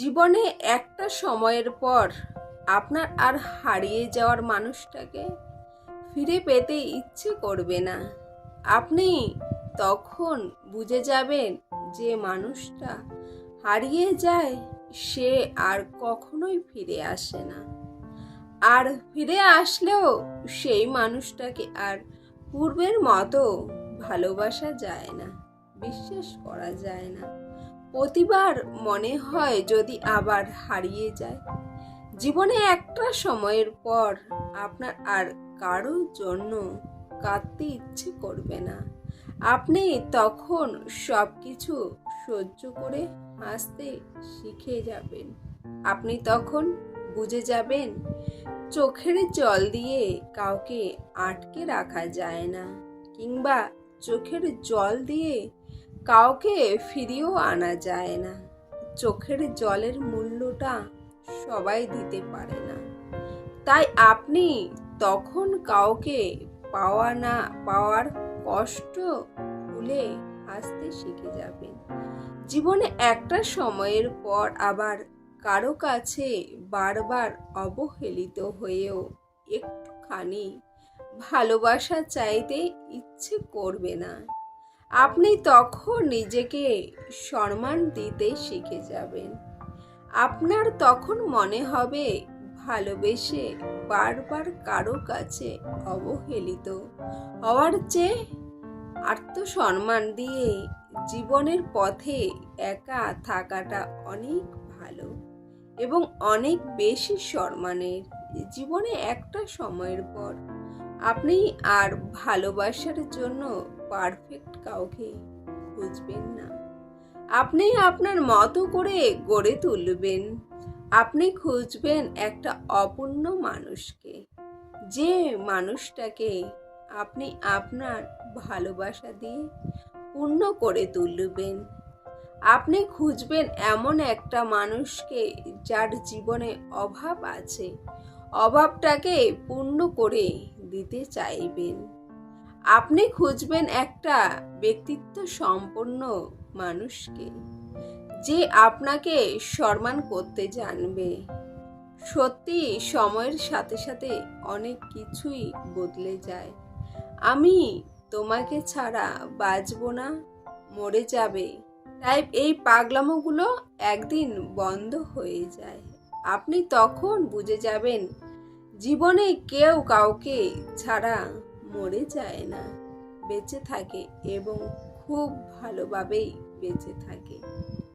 জীবনে একটা সময়ের পর আপনার আর হারিয়ে যাওয়ার মানুষটাকে ফিরে পেতে ইচ্ছে করবে না। আপনি তখন বুঝে যাবেন যে মানুষটা হারিয়ে যায়, সে আর কখনোই ফিরে আসে না। আর ফিরে আসলেও সেই মানুষটাকে আর পূর্বের মতো ভালোবাসা যায় না, বিশ্বাস করা যায় না। প্রতিবার মনে হয় যদি আবার হারিয়ে যায়। জীবনে একটা সময়ের পর আপনার আর কারোর জন্য কাঁদতে ইচ্ছে করবে না। আপনি তখন সব কিছু সহ্য করে হাসতে শিখে যাবেন। আপনি তখন বুঝে যাবেন, চোখের জল দিয়ে কাউকে আটকে রাখা যায় না কিংবা চোখের জল দিয়ে কাউকে ফিরিয়েও আনা যায় না। চোখের জলের মূল্যটা সবাই দিতে পারে না। তাই আপনি তখন কাউকে পাওয়া না, পাওয়ার কষ্ট ভুলে হাসতে শিখে যাবেন। জীবনে একটা সময়ের পর আবার কারও কাছে বারবার অবহেলিত হয়েও একটুখানি ভালোবাসা চাইতে ইচ্ছে করবে না। আপনি তখন নিজেকে সম্মান দিতে শিখে যাবেন। আপনার তখন মনে হবে ভালোবেসে বারবার কারও কাছে অবহেলিত হওয়ার চেয়ে আত্মসম্মান দিয়ে জীবনের পথে একা থাকাটা অনেক ভালো এবং অনেক বেশি সম্মানের। জীবনে একটা সময়ের পর আপনি আর ভালোবাসার জন্য পারফেক্ট কাউকে খুঁজবেন না। আপনি আপনার মতো করে গড়ে তুলবেন। আপনি খুঁজবেন একটা অপূর্ণ মানুষকে। যে মানুষটাকে আপনি আপনার ভালোবাসা দিয়ে পূর্ণ করে তুলবেন। আপনি খুঁজবেন এমন একটা মানুষকে যার জীবনে অভাব আছে। অভাবটাকে পূর্ণ করে দিতে চাইবেন। আপনি খুঁজবেন একটা ব্যক্তিত্ব সম্পন্ন মানুষকে যে আপনাকে সম্মান করতে জানবে। সত্যি সময়ের সাথে সাথে অনেক কিছুই বদলে যায়। আমি তোমাকে ছাড়া বাঁচবো না, মরে যাবে। তাই এই পাগলামোগুলো একদিন বন্ধ হয়ে যায়। আপনি তখন বুঝে যাবেন, জীবনে কেউ কাউকে ছাড়া মরে যায় না। বেঁচে থাকে এবং খুব ভালোভাবেই বেঁচে থাকে।